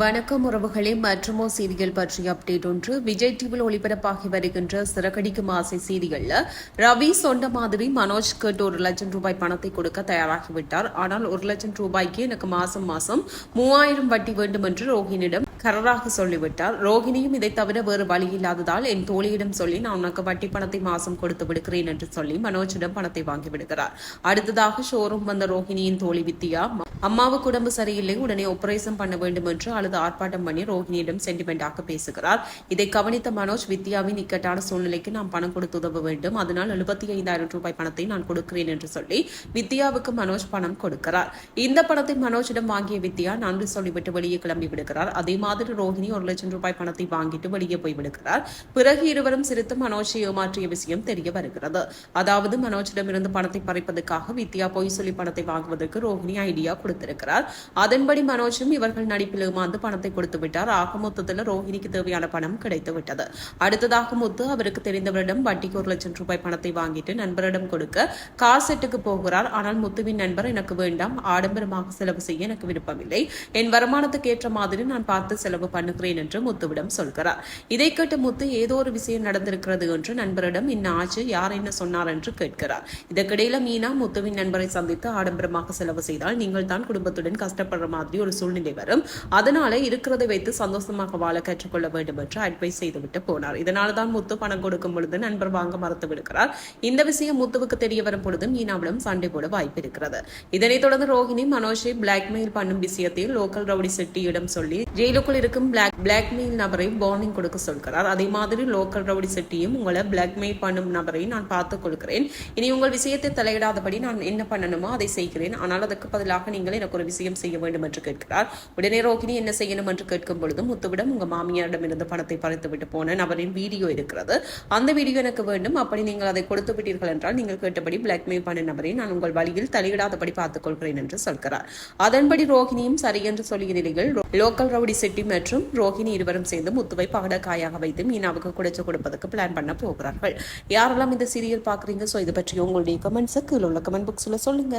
வணக்கம் உறவுகளே மற்றுமோ சீரியல் பற்றிய அப்டேட் ஒன்று. விஜய் டிவியில் ஒளிபரப்பாகி வருகின்ற சிறகடிக்கும் ஆசை சீரியல்ல ரவி சொன்ன மாதிரி மனோஜ் கேட்டு ஒரு லட்சம் ரூபாய் பணத்தை கொடுக்க தயாராகிவிட்டார். ஆனால் ஒரு லட்சம் ரூபாய்க்கு எனக்கு மாசம் மாசம் மூவாயிரம் வட்டி வேண்டும் என்று ரோஹினிடம் கரராக சொல்லிவிட்டார். ரோகிணியும் இதை தவிர வேறு வழி இல்லாததால் என் தோழியிடம் சொல்லி நான் உனக்கு வட்டி பணத்தை மாசம் கொடுத்து விடுக்கிறேன் என்று சொல்லி மனோஜிடம் பணத்தை வாங்கி விடுகிறார். அடுத்ததாக ஷோரூம் வந்த ரோஹிணியின் தோழி வித்தியா அம்மாவுக்கு உடம்பு சரியில்லை உடனே ஆபரேஷன் பண்ண வேண்டும் என்று அழுது ஆர்ப்பாட்டம் பண்ணி ரோஹிணியிடம் சென்டிமெண்டாக பேசுகிறார். இதை கவனித்த மனோஜ் வித்யாவின் இக்கட்டான சூழ்நிலைக்கு நாம் பணம் கொடுத்து உதவ வேண்டும். அதனால் எழுபத்தி ஐந்தாயிரம் ரூபாய் பணத்தை நான் கொடுக்கிறேன் என்று சொல்லி வித்யாவுக்கு மனோஜ் பணம் கொடுக்கிறார். இந்த பணத்தை மனோஜிடம் வாங்கிய வித்யா நன்றி சொல்லிவிட்டு வெளியே கிளம்பி விடுகிறார். அதே மாதிரி ரோஹிணி ஒரு லட்சம் ரூபாய் பணத்தை வாங்கிட்டு வெளியே போய் விடுகிறார். பிறகு இருவரும் சிரித்து மனோஜை ஏமாற்றிய விஷயம் தெரிய வருகிறது. அதாவது மனோஜிடமிருந்து பணத்தை பறிப்பதற்காக வித்யா பொய் சொல்லி பணத்தை வாங்குவதற்கு ரோஹிணி ஐடியா கொடுத்திருக்கிறார். அதன்படி மனோஜும் இவர்கள் நடிப்பில் ஏமாந்து பணத்தை கொடுத்து விட்டார். ஆக மொத்தத்தில் ரோஹிணிக்கு தேவையான பணம் கிடைத்து விட்டது. அடுத்ததாக முத்து அவருக்கு தெரிந்தவரிடம் வட்டிக்கு ஒரு லட்சம் ரூபாய் பணத்தை வாங்கிட்டு நண்பரிடம் கொடுக்க கார் செட்டுக்கு போகிறார். ஆனால் முத்துவின் நண்பர் எனக்கு வேண்டாம். ஆடம்பரமாக செலவு செய்ய எனக்கு விருப்பமில்லை. என் வருமானத்துக்கு ஏற்ற மாதிரி நான் பார்த்து செலவு பண்ணுகிறேன் என்று முத்துவிடம் சொல்கிறார். இதை கேட்டு முத்து ஏதோ ஒரு விஷயம் நடந்திருக்கிறது என்று நண்பரிடம் என்ன ஆச்சு யார் என்ன சொன்னார்? என்று கேட்கிறார். இதற்கிடையில மீனா முத்துவின் நண்பரை சந்தித்து ஆடம்பரமாக செலவு செய்தால் நீங்கள் தான் குடும்பத்துடன் கஷ்டப்படுற மாதிரி ஒரு சூழ்நிலை வரும். அதனால இருக்கிறதை வைத்து சந்தோஷமாக வாழ கற்றுக்கொள்ள வேண்டும் என்று அட்வைஸ் செய்துவிட்டு போனார். இதனால தான் முத்து பணம் கொடுக்கும் பொழுது நண்பர் வாங்க மறுத்து விடுகிறார். இந்த விஷயம் முத்துவுக்கு தெரிய வரும் பொழுது மீனாவிடம் சண்டை போட வாய்ப்பு இருக்கிறது. இதனைத் தொடர்ந்து ரோஹிணி மனோஜை பிளாக்மெயில் பண்ணும் விஷயத்தில் லோக்கல் ரவுடி செட்டியிடம் சொல்லி ஜெயிலுக்கு ஜெயிலுக்குள் இருக்கும் பிளாக் பிளாக்மெயில் நபரை வார்னிங் கொடுக்க சொல்கிறார். அதே மாதிரி லோக்கல் ரவுடி செட்டியும் உங்களை பிளாக்மெயில் பண்ணும் நபரை நான் பார்த்து கொடுக்கிறேன் இனி உங்கள் விஷயத்தை தலையிடாதபடி நான் என்ன பண்ணணுமோ அதை செய்கிறேன். ஆனால் அதுக்கு பதிலாக நீங்கள் எனக்கு ஒரு விஷயம் செய்ய வேண்டும் என்று கேட்கிறார். உடனே ரோகிணி என்ன செய்யணும் என்று கேட்கும் பொழுது முத்துவிடம் உங்கள் மாமியாரிடம் இருந்து பணத்தை பறித்து விட்டு போன நபரின் வீடியோ இருக்கிறது. அந்த வீடியோ எனக்கு வேண்டும். அப்படி நீங்கள் அதை கொடுத்து விட்டீர்கள் என்றால் நீங்கள் கேட்டபடி பிளாக்மெயில் பண்ண நபரை நான் உங்கள் வழியில் தலையிடாதபடி பார்த்துக் கொள்கிறேன் என்று சொல்கிறார். அதன்படி ரோகிணியும் சரி என்று சொல்லிய நிலையில் லோக்கல் ரவுடி செட்டி மற்றும் ரோஹிணி இருவரும் சேர்ந்து முத்துவை பகடக்காயாக வைத்து மீனாவுக்கு குடைச்சு கொடுப்பதற்கு பிளான் பண்ண போகிறார்கள். யாரெல்லாம் இந்த சீரியல் பார்க்குறீங்க? ஸோ இது பற்றி உங்களுடைய கமெண்ட்ஸை கீழே உள்ள கமெண்ட் பாக்ஸில் சொல்லுங்க.